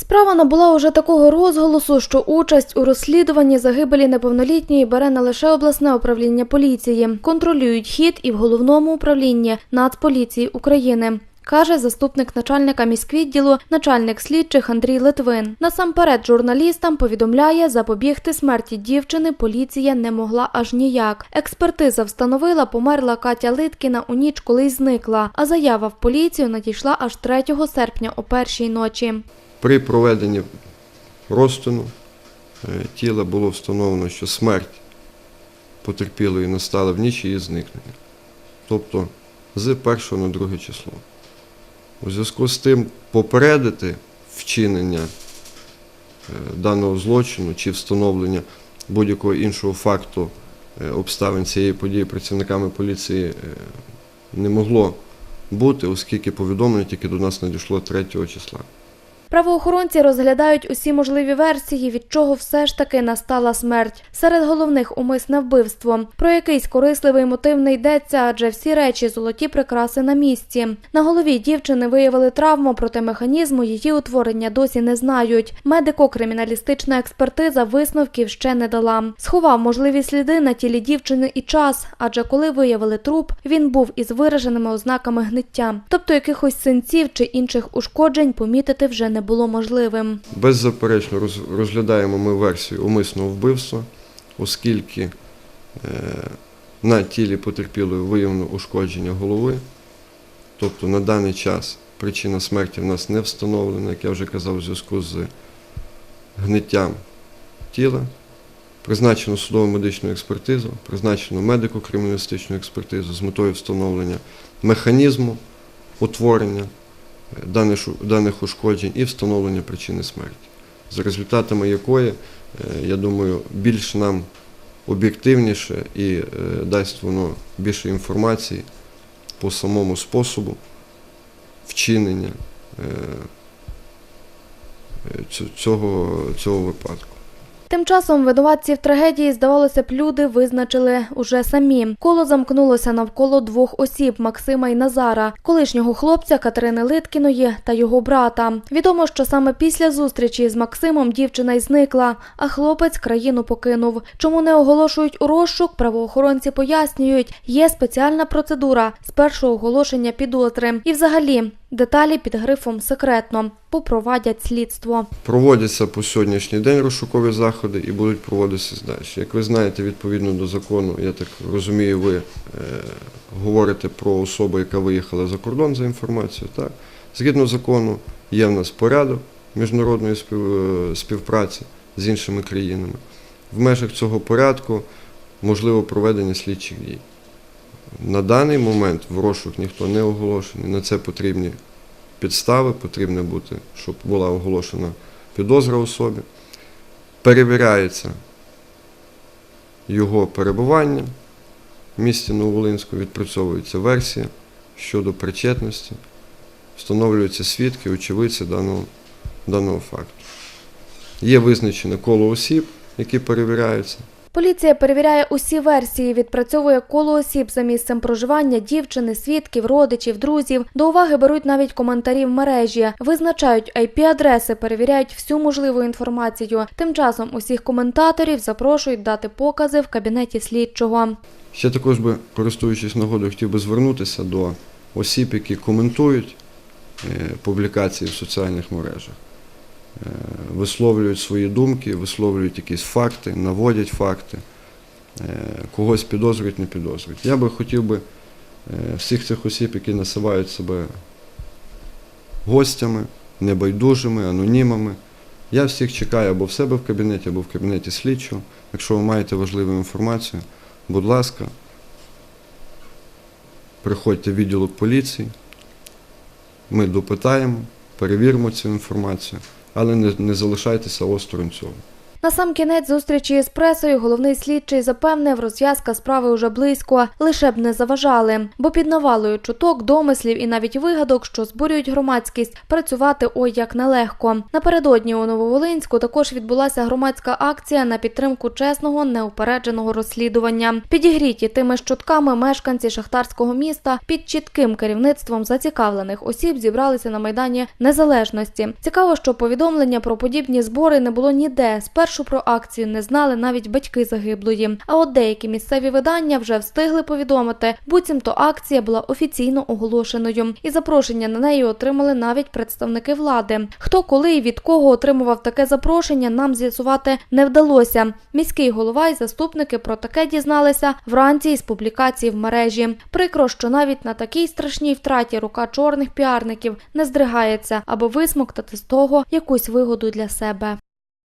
Справа набула уже такого розголосу, що участь у розслідуванні загибелі неповнолітньої бере не лише обласне управління поліції, контролюють хід і в головному управлінні Нацполіції України. Каже заступник начальника міськвідділу, начальник слідчих Андрій Литвин. Насамперед журналістам повідомляє, запобігти смерті дівчини поліція не могла аж ніяк. Експертиза встановила, померла Катя Литкіна у ніч, коли й зникла. А заява в поліцію надійшла аж 3 серпня о першій ночі. При проведенні розтину е, тіла було встановлено, що смерть потерпілої настала в ніч її зникнення, тобто з 1 на 2 число. У зв'язку з тим попередити вчинення е, даного злочину чи встановлення будь-якого іншого факту е, обставин цієї події працівниками поліції не могло бути, оскільки повідомлення тільки до нас надійшло 3 числа. Правоохоронці розглядають усі можливі версії, від чого все ж таки настала смерть. Серед головних умисне вбивство. Про якийсь корисливий мотив не йдеться, адже всі речі золоті прикраси на місці. На голові дівчини виявили травму, проте механізму її утворення досі не знають. Медико-криміналістична експертиза висновків ще не дала. Сховав можливі сліди на тілі дівчини і час, адже коли виявили труп, він був із вираженими ознаками гниття. Тобто якихось синців чи інших ушкоджень помітити вже не було можливим. Беззаперечно розглядаємо ми версію умисного вбивства, оскільки е, на тілі потерпілої виявлено ушкодження голови. Тобто на даний час причина смерті в нас не встановлена, як я вже казав, у зв'язку з гниттям тіла. Призначено судово медичну експертизу, призначено медико-криміналістичну експертизу з метою встановлення механізму утворення даних, даних ушкоджень і встановлення причини смерті, за результатами якої, е, я думаю, більш нам об'єктивніше і е, дасть воно більше інформації по самому способу вчинення е, ць- цього, цього випадку. Тим часом винуватців трагедії, здавалося б, люди визначили уже самі. Коло замкнулося навколо двох осіб Максима і Назара, колишнього хлопця Катерини Литкіної та його брата. Відомо, що саме після зустрічі з Максимом дівчина й зникла, а хлопець країну покинув. Чому не оголошують у розшук? Правоохоронці пояснюють, є спеціальна процедура з першого оголошення підозри. І взагалі деталі під грифом секретно попровадять слідство. Проводяться по сьогоднішній день розшукові заходи і будуть проводитися далі. Як ви знаєте, відповідно до закону, я так розумію, ви е, говорите про особу, яка виїхала за кордон за інформацією. Так? Згідно закону, є в нас порядок міжнародної е, співпраці з іншими країнами. В межах цього порядку можливо проведення слідчих дій. На даний момент в розшук ніхто не оголошений, на це потрібні підстави, потрібно бути, щоб була оголошена підозра особі. Перевіряється його перебування в місті Нововолинську, відпрацьовується версія щодо причетності, встановлюються свідки, очевидці даного, даного факту. Є визначене коло осіб, які перевіряються. Поліція перевіряє усі версії, відпрацьовує коло осіб за місцем проживання дівчини, свідків, родичів, друзів. До уваги беруть навіть коментарі в мережі, визначають IP-адреси, перевіряють всю можливу інформацію. Тим часом усіх коментаторів запрошують дати покази в кабінеті слідчого. Ще також би, користуючись нагодою, хотів би звернутися до осіб, які коментують е, публікації в соціальних мережах, висловлюють свої думки, висловлюють якісь факти, наводять факти, е, когось підозрюють, не підозрюють. Я би хотів би е, всіх цих осіб, які називають себе гостями, небайдужими, анонімами. Я всіх чекаю або в себе в кабінеті, або в кабінеті слідчого. Якщо ви маєте важливу інформацію, будь ласка, приходьте в відділок поліції, ми допитаємо, перевіримо цю інформацію, але не, не залишайтеся осторонь цього. На сам кінець зустрічі з пресою головний слідчий запевнив, розв'язка справи уже близько, лише б не заважали. Бо під навалою чуток, домислів і навіть вигадок, що збурюють громадськість, працювати ой як нелегко. Напередодні у Нововолинську також відбулася громадська акція на підтримку чесного неупередженого розслідування. Підігріті тими ж мешканці шахтарського міста під чітким керівництвом зацікавлених осіб зібралися на майдані незалежності. Цікаво, що повідомлення про подібні збори не було ніде. Спершу про акцію не знали навіть батьки загиблої. А от деякі місцеві видання вже встигли повідомити, буцімто акція була офіційно оголошеною, і запрошення на неї отримали навіть представники влади. Хто коли і від кого отримував таке запрошення, нам з'ясувати не вдалося. Міський голова і заступники про таке дізналися вранці із публікації в мережі. Прикро, що навіть на такій страшній втраті рука чорних піарників не здригається, аби висмоктати з того якусь вигоду для себе.